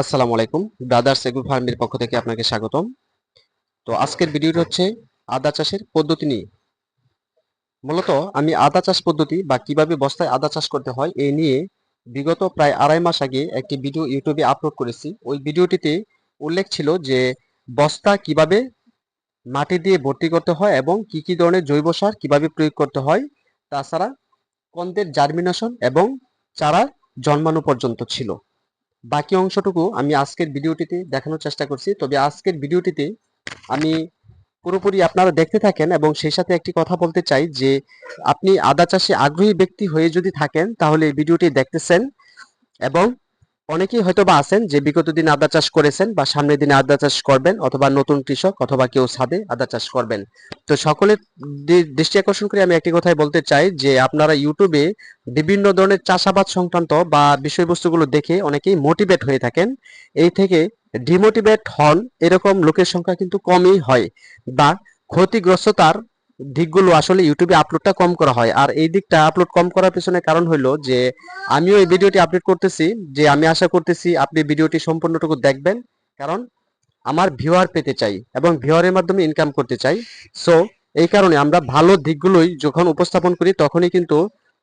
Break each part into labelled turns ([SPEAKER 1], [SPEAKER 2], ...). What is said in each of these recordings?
[SPEAKER 1] আসসালামু আলাইকুম। Brothers agro ফার্মের পক্ষ থেকে আপনাকে স্বাগতম। তো আজকের ভিডিওটি হচ্ছে আদা চাষের পদ্ধতি নিয়ে। মূলত আমি আদা চাষ পদ্ধতি বা কীভাবে বস্তায় আদা চাষ করতে হয় এই নিয়ে বিগত প্রায় আড়াই মাস আগে একটি ভিডিও ইউটিউবে আপলোড করেছি। ওই ভিডিওটিতে উল্লেখ ছিল যে বস্তা কীভাবে মাটি দিয়ে ভর্তি করতে হয় এবং কি কি ধরনের জৈব সার কীভাবে প্রয়োগ করতে হয়, তাছাড়া কন্দের জার্মিনেশন এবং চারা জন্মানো পর্যন্ত ছিল। বাকি অংশটুকু আমি আজকের ভিডিওটিতে দেখানোর চেষ্টা করছি। তবে আজকের ভিডিওটিতে আমি পুরোপুরি আপনারা দেখতে থাকেন এবং সেই সাথে একটি কথা বলতে চাই যে, আপনি আদা চাষে আগ্রহী ব্যক্তি হয়ে যদি থাকেন, তাহলে ভিডিওটি দেখতেছেন এবং অনেকেই হয়তো বা আছেন যে বিগত দিন আদা চাষ করেছেন বা সামনের দিনে আদা চাষ করবেন অথবা নতুন কৃষক অথবা কেউ ছাদে আদা চাষ করবেন। তো সকলের দৃষ্টি আকর্ষণ করে আমি একটি কথাই বলতে চাই যে আপনারা ইউটিউবে বিভিন্ন ধরনের চাষাবাদ সংক্রান্ত বা বিষয়বস্তুগুলো দেখে অনেকেই মোটিভেট হয়ে থাকেন। এই থেকে ডিমোটিভেট হন এরকম লোকের সংখ্যা কিন্তু কমই হয় বা ক্ষতিগ্রস্ততার দিকগুলো আসলে ইউটিউবে আপলোডটা কম করা হয়। আর এই দিকটা আপলোড কম করার পিছনে কারণ হলো যে, আমিও এই ভিডিওটি আপলোড করতেছি, যে আমি আশা করতেছি আপনি ভিডিওটি সম্পূর্ণটুকু দেখবেন। কারণ আমার ভিউয়ার পেতে চাই এবং ভিউয়ারের মাধ্যমে ইনকাম করতে চাই। সো এই কারণে আমরা ভালো দিকগুলোই যখন উপস্থাপন করি, তখনই কিন্তু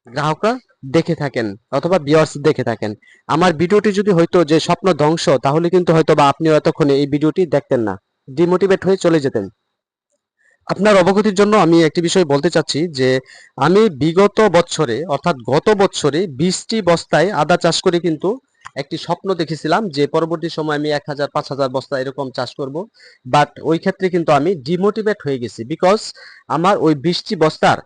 [SPEAKER 1] গ্রাহকরা দেখে থাকেন অথবা ভিউয়ার্স দেখে থাকেন। আমার ভিডিওটি যদি হয়তো যে স্বপ্ন ধ্বংস, তাহলে কিন্তু হয়তো বা আপনিও এতক্ষণে এই ভিডিওটি দেখতেন না। ডিমোটিভেট হয়ে চলে যেতেন। আপনার অবগতির জন্য আমি একটি বিষয় বলতে চাচ্ছি যে আমি বিগত বছরে, অর্থাৎ গত বছরে বিশটি বস্তায় আদা চাষ করে কিন্তু একটি স্বপ্ন দেখেছিলাম যে পরবর্তী সময় আমি এক হাজার, পাঁচ হাজার বস্তা এরকম চাষ করব। বাট ওই ক্ষেত্রে কিন্তু আমি ডিমোটিভেট হয়ে গেছি বিকজ আমার ওই বিশটি বস্তার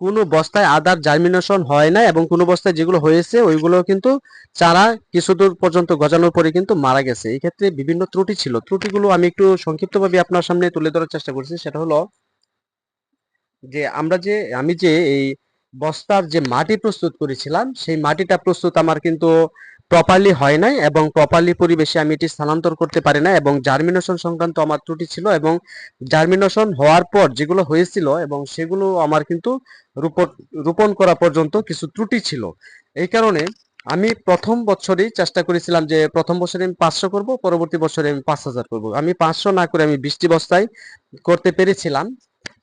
[SPEAKER 1] কোনো বস্তায় আদার জার্মিনেশন হয় না এবং কোনো বস্তায় যেগুলো হয়েছে ওইগুলো কিন্তু চারা কিছু দূর পর্যন্ত গজানোর পরে কিন্তু মারা গেছে। এই ক্ষেত্রে বিভিন্ন ত্রুটি ছিল। ত্রুটিগুলো আমি একটু সংক্ষিপ্তভাবে আপনার সামনে তুলে ধরার চেষ্টা করছি। সেটা হলো যে আমরা যে, আমি যে এই বস্তার যে মাটি প্রস্তুত করেছিলাম, সেই মাটিটা প্রস্তুত আমার কিন্তু প্রপারলি হয় নাই এবং প্রপারলি পরিবেশে আমি এটি স্থানান্তর করতে পারি না এবং জার্মিনেশন সংক্রান্ত আমার ত্রুটি ছিল এবং জার্মিনেশন হওয়ার পর যেগুলো হয়েছিল এবং সেগুলো আমার কিন্তু রোপণ করা পর্যন্ত কিছু ত্রুটি ছিল। এই কারণে আমি প্রথম বছরেই চেষ্টা করেছিলাম যে প্রথম বছরে আমি পাঁচশো করব, পরবর্তী বছরে আমি পাঁচ হাজার করব। আমি পাঁচশো না করে আমি বৃষ্টি বস্তায় করতে পেরেছিলাম।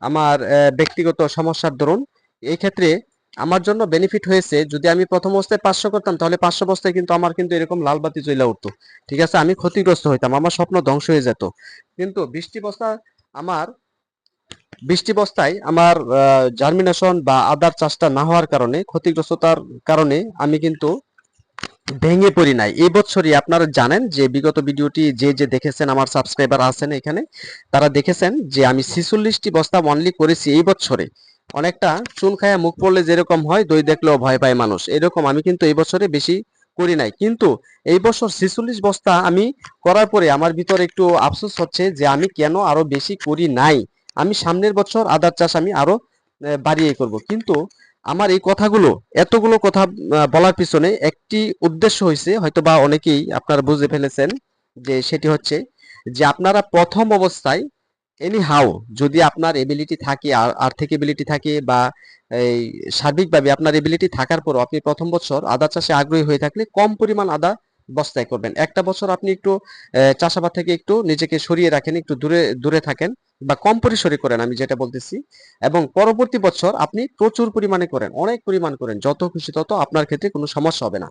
[SPEAKER 1] আমার ব্যক্তিগত সমস্যার ধরুন এই ক্ষেত্রে আমার জন্য বেনিফিট হয়েছে, যদি আমি প্রথম অবস্থায় পাঁচশো করতাম, তাহলে পাঁচশো বস্তায় কিন্তু আমার কিন্তু এরকম লাল বাতি জ্বলে উঠতো। ঠিক আছে, আমি ক্ষতিগ্রস্ত হইতাম, আমার স্বপ্ন ধ্বংস হয়ে যেত। কিন্তু বৃষ্টি বস্তা আমার, বৃষ্টি বস্তায় আমার জার্মিনেশন বা আদার চাষটা না হওয়ার কারণে, ক্ষতিগ্রস্ততার কারণে আমি কিন্তু ভেঙে পড়ি নাই। এই বছরই আপনারা জানেন যে বিগত ভিডিওটি যে যে দেখেছেন আমার সাবস্ক্রাইবার আছেন এখানে, তারা দেখেছেন যে আমি ছিচল্লিশটি বস্তা অনলি করেছি এই বছরে। অনেকটা চুন খায়া মুখ পড়লে যেরকম হয়, দই দেখলেও ভয় পায় মানুষ। এরকম আমি কিন্তু এই বছরে বেশি করি নাই। কিন্তু এই বছর ছিচল্লিশ বস্তা আমি করার পরে আমার ভিতরে একটু আফসোস হচ্ছে যে আমি কেন আরও বেশি করি নাই? আমি সামনের বছর আদার চাষ আমি আরও বাড়িয়ে করব। কিন্তু আমার এই কথাগুলো, এতগুলো কথা বলার পিছনে একটি উদ্দেশ্য হয়েছে হয়তো বা অনেকেই আপনারা বুঝে ফেলেছেন যে সেটি হচ্ছে যে আপনারা প্রথম অবস্থায় এনি হাউ যদি আপনার এবিলিটি থাকে আর্থিক এবিলিটি থাকে বা এই সার্বিকভাবে আপনার এবিলিটি থাকার পরও আপনি প্রথম বছর আদা চাষে আগ্রহী হয়ে থাকলে কম পরিমাণ আদা বস্তায় করবেন। একটা বছর আপনি একটু চাষাবাদ থেকে একটু নিজেকে সরিয়ে রাখেন, একটু দূরে দূরে থাকেন বা কম পরিসরে করেন আমি যেটা বলতেছি। এবং পরবর্তী বছর আপনি প্রচুর পরিমাণে করেন, অনেক পরিমাণ করেন, যত খুশি তত আপনার ক্ষেত্রে কোনো সমস্যা হবে না।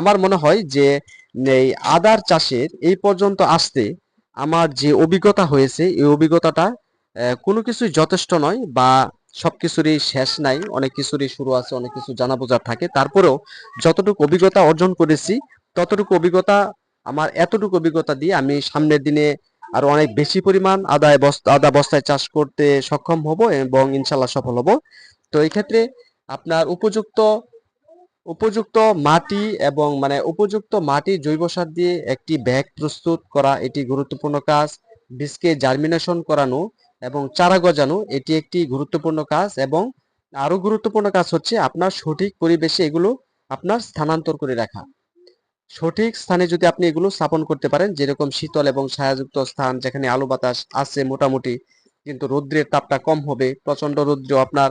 [SPEAKER 1] আমার মনে হয় যে, এই আদার চাষের এই পর্যন্ত আসতে আমার যে অভিজ্ঞতা হয়েছে, এই অভিজ্ঞতাটা কোনো কিছুই যথেষ্ট নয় বা সব কিছুরই শেষ নাই, অনেক কিছুরই শুরু আছে, অনেক কিছু জানা বোঝার থাকে। তারপরেও যতটুকু অভিজ্ঞতা অর্জন করেছি ততটুকু অভিজ্ঞতা, আমার এতটুকু অভিজ্ঞতা দিয়ে আমি সামনের দিনে আরও অনেক বেশি পরিমাণ আদায় বস্তা আদা বস্তায় চাষ করতে সক্ষম হব এবং ইনশাল্লাহ সফল হব। তো এই ক্ষেত্রে আপনার উপযুক্ত উপযুক্ত মাটি এবং মানে উপযুক্ত মাটি জৈব সার দিয়ে একটি ব্যাগ প্রস্তুত করা, এটি গুরুত্বপূর্ণ কাজ। বীজকে জার্মিনেশন করানো এবং চারা গজানো, এটি একটি গুরুত্বপূর্ণ কাজ এবং আরও গুরুত্বপূর্ণ কাজ হচ্ছে আপনার সঠিক পরিবেশে এগুলো আপনার স্থানান্তর করে রাখা। সঠিক স্থানে যদি আপনি এগুলো স্থাপন করতে পারেন, যেরকম শীতল এবং ছায়াযুক্ত স্থান যেখানে আলো বাতাস আছে মোটামুটি, কিন্তু রৌদ্রের তাপটা কম হবে প্রচণ্ড রৌদ্র আপনার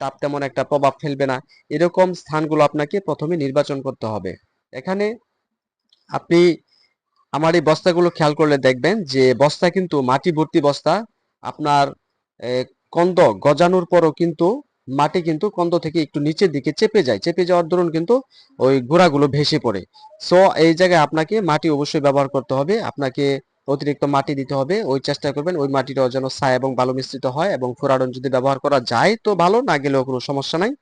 [SPEAKER 1] তাপ তেমন একটা প্রভাব ফেলবে না, এরকম স্থানগুলো আপনাকে প্রথমে নির্বাচন করতে হবে। এখানে আপনি আমার এই বস্তাগুলো খেয়াল করলে দেখবেন যে বস্তা কিন্তু মাটি ভর্তি বস্তা, আপনার কন্দ গজানোর পরও কিন্তু মাটি কিন্তু কন্দ থেকে একটু নিচের দিকে চেপে যায়। চেপে যাওয়ার দরুন কিন্তু ওই গোড়াগুলো ভেসে পড়ে। সো এই জায়গায় আপনাকে মাটি অবশ্যই ব্যবহার করতে হবে। আপনাকে অতিরিক্ত মাটি দিতে হবে। ওই চেষ্টা করবেন ওই মাটিটাও যেন ছাই এবং বালু মিশ্রিত হয় এবং ফোরাডন যদি ব্যবহার করা যায় তো ভালো, না গেলেও কোনো সমস্যা নাই।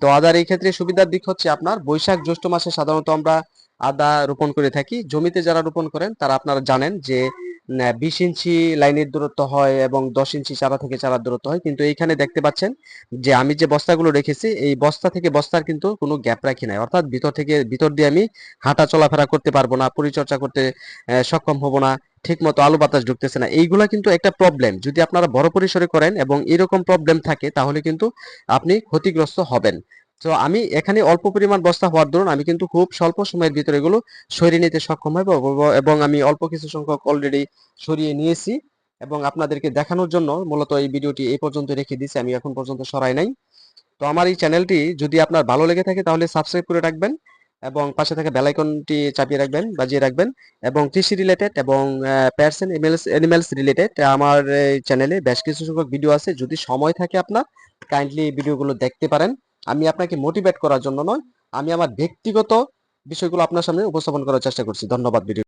[SPEAKER 1] তো আদার এই ক্ষেত্রে সুবিধার দিক হচ্ছে আপনার বৈশাখ জ্যৈষ্ঠ মাসে সাধারণত আমরা আদা রোপণ করে থাকি। জমিতে যারা রোপণ করেন তারা আপনারা জানেন যে বিশ ইঞ্চি লাইনের দূরত্ব হয় এবং দশ ইঞ্চি চারা থেকে চারার দূরত্ব হয়। কিন্তু এইখানে দেখতে পাচ্ছেন যে আমি যে বস্তাগুলো রেখেছি, এই বস্তা থেকে বস্তার কিন্তু কোনো গ্যাপ রাখি নাই। অর্থাৎ ভিতর থেকে, ভিতর দিয়ে আমি হাঁটা চলাফেরা করতে পারব না, পরিচর্যা করতে সক্ষম হব না ঠিক মতো আলু বাতাস ঢুকতেছে না। এইগুলা কিন্তু একটা প্রবলেম যদি আপনারা বড় পরিসরে করেন এবং এরকম প্রবলেম থাকে, তাহলে কিন্তু আপনি ক্ষতিগ্রস্ত হবেন। তো আমি এখানে অল্প পরিমাণ বস্তা হওয়ার দরুন আমি কিন্তু খুব স্বল্প সময়ের ভিতরে এগুলো সরিয়ে নিতে সক্ষম হব এবং- আমি অল্প কিছু সংখ্যক অলরেডি সরিয়ে নিয়েছি এবং আপনাদেরকে দেখানোর জন্য মূলত এই ভিডিওটি এই পর্যন্ত রেখে দিয়েছি, আমি এখন পর্যন্ত সরাই নাই। তো আমার এই চ্যানেলটি যদি আপনার ভালো লেগে থাকে তাহলে সাবস্ক্রাইব করে রাখবেন এবং পাশে থাকা বেল আইকনটি চাপিয়ে রাখবেন, বাজিয়ে রাখবেন এবং কৃষি রিলেটেড এবং প্যারসন এনিমেলস এনিমেলস রিলেটেড আমার চ্যানেলে বেশ কিছু সংখ্যক ভিডিও আছে। যদি সময় থাকে আপনার কাইন্ডলি ভিডিওগুলো দেখতে পারেন। আমি আপনাকে মোটিভেট করার জন্য নয়, আমি আমার ব্যক্তিগত বিষয়গুলো আপনার সামনে উপস্থাপন করার চেষ্টা করছি। ধন্যবাদ ভিডিও